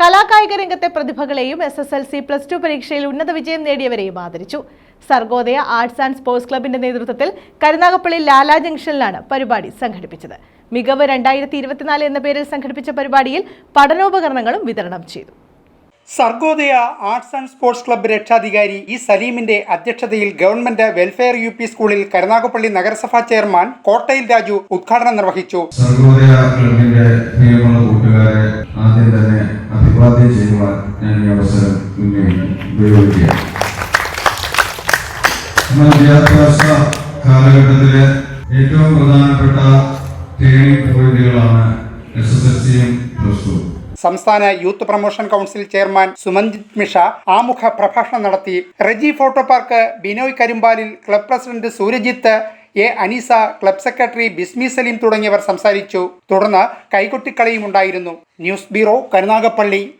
കലാകായിക രംഗത്തെ പ്രതിഭകളെയും S S L C plus two പരീക്ഷയിൽ ഉന്നത വിജയം നേടിയവരെയും ആദരിച്ചു. സർഗോദയ ആർട്സ് ആൻഡ് സ്പോർട്സ് ക്ലബിന്റെ നേതൃത്വത്തിൽ കരുനാഗപ്പള്ളി ലാലാ ജംഗ്ഷനിലാണ് പരിപാടി സംഘടിപ്പിച്ചത്. മികവ് രണ്ടായിരത്തി ഇരുപത്തിനാല് എന്ന പേരിൽ സംഘടിപ്പിച്ച പരിപാടിയിൽ പഠനോപകരണങ്ങളും വിതരണം ചെയ്തു. Sargodaya arts and sports club രക്ഷാധികാരി ഇ സലീമിന്റെ അധ്യക്ഷതയിൽ ഗവൺമെന്റ് വെൽഫെയർ യു പി സ്കൂളിൽ കരുനാഗപ്പള്ളി നഗരസഭാ ചെയർമാൻ കോട്ടയിൽ രാജു ഉദ്ഘാടനം നിർവഹിച്ചു. സർഗോദയ ക്ലബിന്റെ കൂട്ടുകാരെ ആദ്യം തന്നെ അഭിവാദ്യം ചെയ്യുവാൻ ഞാൻ ഈ അവസരം ഉപയോഗിക്കുകയാണ്. വിദ്യാഭ്യാസ കാലഘട്ടത്തിലെ ഏറ്റവും പ്രധാനപ്പെട്ട ടേണിംഗ് പോയിന്റുകളാണ് എസ് എസ് എൽ സിയും സംസ്ഥാന youth promotion council chairman Sumanjith Misha ആമുഖ പ്രഭാഷണം നടത്തി Reji photo park Binoy Karimpalil club president Suryajith A Aneesa club secretary Bismi Saleem തുടങ്ങിയവർ സംസാരിച്ചു. തുടർന്ന് കൈകൊട്ടിക്കളിയും ഉണ്ടായിരുന്നു. News bureau Karunagappally.